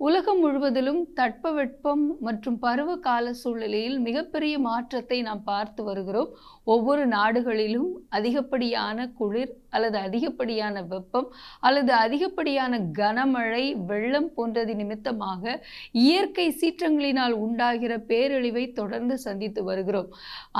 உலகம் முழுவதிலும் தட்பவெட்பம் மற்றும் பருவ கால சூழ்நிலையில் மிகப்பெரிய மாற்றத்தை நாம் பார்த்து வருகிறோம். ஒவ்வொரு நாடுகளிலும் அதிகப்படியான குளிர் அல்லது அதிகப்படியான வெப்பம் அல்லது அதிகப்படியான கனமழை வெள்ளம் போன்றது நிமித்தமாக இயற்கை சீற்றங்களினால் உண்டாகிற பேரழிவை தொடர்ந்து சந்தித்து வருகிறோம்.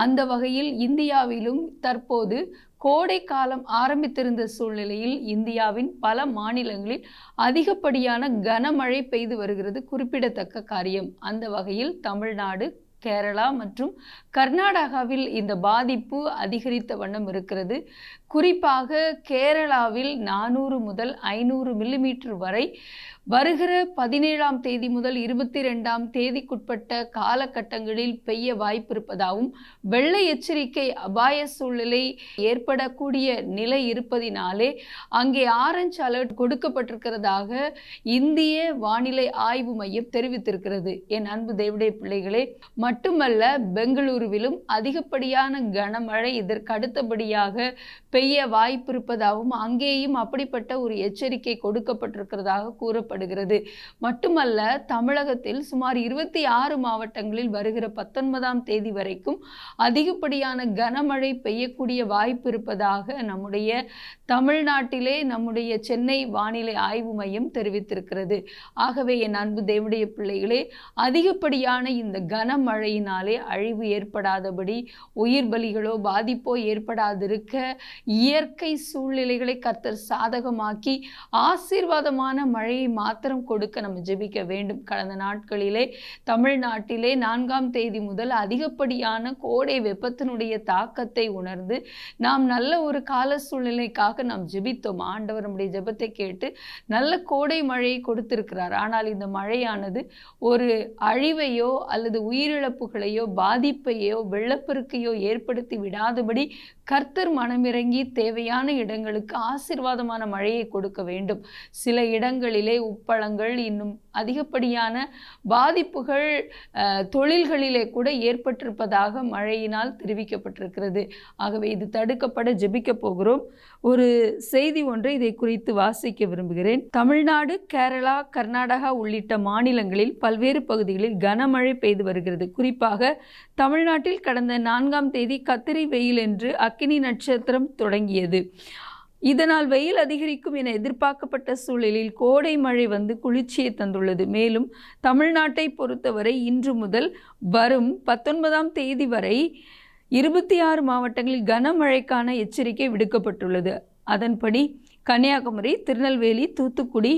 அந்த வகையில் இந்தியாவிலும் தற்போது கோடை காலம் ஆரம்பித்திருந்த சூழ்நிலையில் இந்தியாவின் பல மாநிலங்களில் அதிகப்படியான கனமழை பெய்து வருகிறது. குறிப்பிடத்தக்க காரியம். அந்த வகையில் தமிழ்நாடு கேரளா மற்றும் கர்நாடகாவில் இந்த பாதிப்பு அதிகரித்த வண்ணம் இருக்கிறது. குறிப்பாக கேரளாவில் நானூறு முதல் ஐநூறு மில்லிமீட்டர் வரை வருகிற பதினேழாம் தேதி முதல் இருபத்தி ரெண்டாம் தேதிக்குட்பட்ட காலகட்டங்களில் பெய்ய வாய்ப்பிருப்பதாகவும் வெள்ளை எச்சரிக்கை அபாய சூழ்நிலை ஏற்படக்கூடிய நிலை இருப்பதினாலே அங்கே ஆரஞ்சு அலர்ட் கொடுக்கப்பட்டிருக்கிறதாக இந்திய வானிலை ஆய்வு மையம் தெரிவித்திருக்கிறது. என் அன்பு தேவடைய பிள்ளைகளே மட்டுமல்ல பெங்களூருவிலும் அதிகப்படியான கனமழை இதற்கு அடுத்தபடியாக பெய்ய வாய்ப்பிருப்பதாகவும் அங்கேயும் அப்படிப்பட்ட ஒரு எச்சரிக்கை கொடுக்கப்பட்டிருக்கிறதாக கூறப்படுகிறது மட்டுமல்ல தமிழகத்தில் சுமார் இருபத்தி ஆறு மாவட்டங்களில் வருகிற பத்தொன்பதாம் தேதி வரைக்கும் அதிகப்படியான கனமழை பெய்யக்கூடிய வாய்ப்பு இருப்பதாக நம்முடைய தமிழ்நாட்டிலே நம்முடைய சென்னை வானிலை ஆய்வு மையம் தெரிவித்திருக்கிறது. ஆகவே என் அன்பு தேவடைய பிள்ளைகளே அதிகப்படியான இந்த கனமழையினாலே அழிவு ஏற்படாதபடி உயிர் பலிகளோ பாதிப்போ ஏற்படாதிருக்க இயற்கை சூழ்நிலைகளை கர்த்தர் சாதகமாக்கி ஆசீர்வாதமான மழையை மாத்திரம் கொடுக்க நம்ம ஜெபிக்க வேண்டும். கடந்த நாட்களிலே தமிழ்நாட்டிலே நான்காம் தேதி முதல் அதிகப்படியான கோடை வெப்பத்தினுடைய தாக்கத்தை உணர்ந்து நாம் நல்ல ஒரு கால சூழ்நிலைக்காக நாம் ஜெபித்தோம். ஆண்டவர் நம்முடைய ஜெபத்தை கேட்டு நல்ல கோடை மழையை கொடுத்திருக்கிறார். ஆனால் இந்த மழையானது ஒரு அழிவையோ அல்லது உயிரிழப்புகளையோ பாதிப்பையோ வெள்ளப்பெருக்கையோ ஏற்படுத்தி விடாதபடி கர்த்தர் மனமிறங்கி தேவையான இடங்களுக்கு ஆசீர்வாதமான மழையை கொடுக்க வேண்டும். சில இடங்களிலே உப்பளங்கள் இன்னும் அதிகப்படியான பாதிப்புகள் தொழில்களிலே கூட ஏற்பட்டிருப்பதாக மழையினால் தெரிவிக்கப்பட்டிருக்கிறது. ஆகவே இது தடுக்கப்பட ஜெபிக்க போகிறோம். ஒரு செய்தி ஒன்றை இதை குறித்து வாசிக்க விரும்புகிறேன். தமிழ்நாடு கேரளா கர்நாடகா உள்ளிட்ட மாநிலங்களில் பல்வேறு பகுதிகளில் கனமழை பெய்து வருகிறது. குறிப்பாக தமிழ்நாட்டில் கடந்த நான்காம் தேதி கத்திரி வெயில் என்று அக்கினி நட்சத்திரம் தொடங்கியது. இதனால் வெயில் அதிகரிக்கும் என எதிர்பார்க்கப்பட்ட சூழலில் கோடை மழை வந்து குளிர்ச்சியை தந்துள்ளது. மேலும் தமிழ்நாட்டை பொறுத்தவரை இன்று முதல் வரும் பத்தொன்பதாம் தேதி வரை இருபத்தி ஆறு மாவட்டங்களில் கனமழைக்கான எச்சரிக்கை விடுக்கப்பட்டுள்ளது. அதன்படி கன்னியாகுமரி திருநெல்வேலி தூத்துக்குடி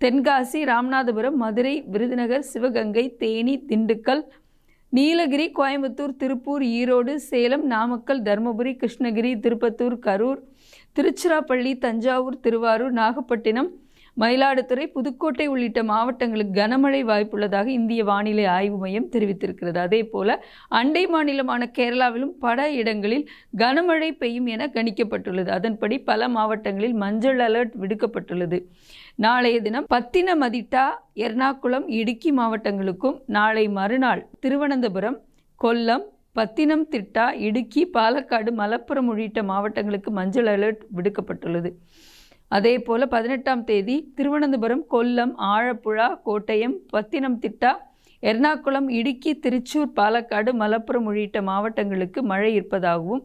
தென்காசி ராமநாதபுரம் மதுரை விருதுநகர் சிவகங்கை தேனி திண்டுக்கல் நீலகிரி கோயம்புத்தூர் திருப்பூர் ஈரோடு சேலம் நாமக்கல் தருமபுரி கிருஷ்ணகிரி திருப்பத்தூர் கரூர் திருச்சிராப்பள்ளி தஞ்சாவூர் திருவாரூர் நாகப்பட்டினம் மயிலாடுதுறை புதுக்கோட்டை உள்ளிட்ட மாவட்டங்களுக்கு கனமழை வாய்ப்புள்ளதாக இந்திய வானிலை ஆய்வு மையம் தெரிவித்திருக்கிறது. அதே போல அண்டை மாநிலமான கேரளாவிலும் பல இடங்களில் கனமழை பெய்யும் என கணிக்கப்பட்டுள்ளது. அதன்படி பல மாவட்டங்களில் மஞ்சள் அலர்ட் விடுக்கப்பட்டுள்ளது. நாளைய தினம் பத்தினமதிட்டா எர்ணாகுளம் இடுக்கி மாவட்டங்களுக்கும் நாளை மறுநாள் திருவனந்தபுரம் கொல்லம் பத்தினம் திட்டா இடுக்கி பாலக்காடு மலப்புரம் உள்ளிட்ட மாவட்டங்களுக்கு மஞ்சள் அலர்ட் விடுக்கப்பட்டுள்ளது. அதே போல் பதினெட்டாம் தேதி திருவனந்தபுரம் கொல்லம் ஆழப்புழா கோட்டயம் பத்தினம் திட்டா எர்ணாகுளம் இடுக்கி திருச்சூர் பாலக்காடு மலப்புரம் உள்ளிட்ட மாவட்டங்களுக்கு மழை இருப்பதாகவும்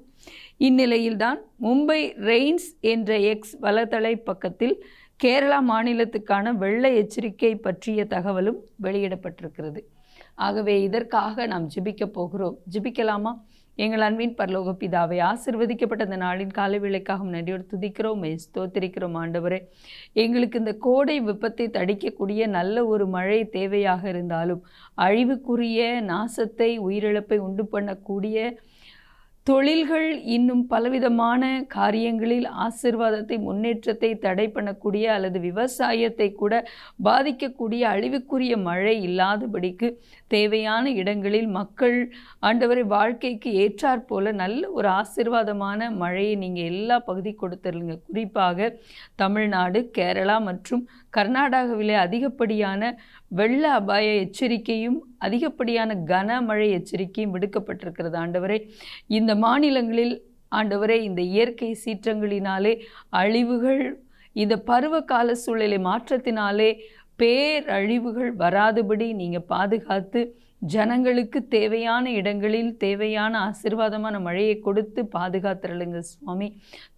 இந்நிலையில்தான் மும்பை ரெயின்ஸ் என்ற எக்ஸ் வலைத்தளை பக்கத்தில் கேரளா மாநிலத்துக்கான வெள்ள எச்சரிக்கை பற்றிய தகவலும் வெளியிடப்பட்டிருக்கிறது. ஆகவே இதற்காக நாம் ஜிபிக்கப் போகிறோம். ஜிபிக்கலாமா? எங்கள் அன்பின் பரலோக பிதாவை ஆசிர்வதிக்கப்பட்ட இந்த நாளின் காலை வேளைக்காக நன்றியோடு துதிக்கிறோம். ஸ்தோத்திரிக்கிறோம் ஆண்டவரே. எங்களுக்கு இந்த கோடை வெப்பத்தை தடிக்கக்கூடிய நல்ல ஒரு மழை தேவையாக இருந்தாலும் அழிவுக்குரிய நாசத்தை உயிரிழப்பை உண்டு பண்ணக்கூடிய தொழில்கள் இன்னும் பலவிதமான காரியங்களில் ஆசிர்வாதத்தை முன்னேற்றத்தை தடை பண்ணக்கூடிய அல்லது விவசாயத்தை கூட பாதிக்கக்கூடிய அழிவுக்குரிய மழை இல்லாதபடிக்கு தேவையான இடங்களில் மக்கள் ஆண்டவரை வாழ்க்கைக்கு ஏற்றாற் போல நல்ல ஒரு ஆசிர்வாதமான மழையை நீங்கள் எல்லா பகுதி கொடுத்துருங்க குறிப்பாக தமிழ்நாடு கேரளா மற்றும் கர்நாடகாவிலே அதிகப்படியான வெள்ள அபாய எச்சரிக்கையும் அதிகப்படியான கனமழை எச்சரிக்கையும் விடுக்கப்பட்டிருக்கிறது. ஆண்டவரே இந்த மாநிலங்களில் ஆண்டவரே இந்த இயற்கை சீற்றங்களினாலே அழிவுகள் இந்த பருவகால சூழ்நிலை மாற்றத்தினாலே பேரழிவுகள் வராதபடி நீங்கள் பாதுகாத்து ஜனங்களுக்கு தேவையான இடங்களில் தேவையான ஆசீர்வாதமான மழையை கொடுத்து பாதுகாத்துறலுங்க சுவாமி.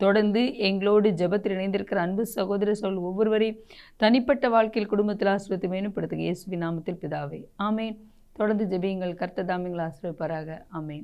தொடர்ந்து எங்களோடு ஜெபத்தில் இணைந்திருக்கிற அன்பு சகோதர சொல் ஒவ்வொருவரையும் தனிப்பட்ட வாழ்க்கையில் குடும்பத்தில் ஆசிரியத்தை மேம்படுத்துங்க இயேசுவி நாமத்தில் பிதாவே. ஆமேன். தொடர்ந்து ஜெபியுங்கள். கர்த்ததாமிங்களை ஆசிரியப்பாராக ஆமேன்.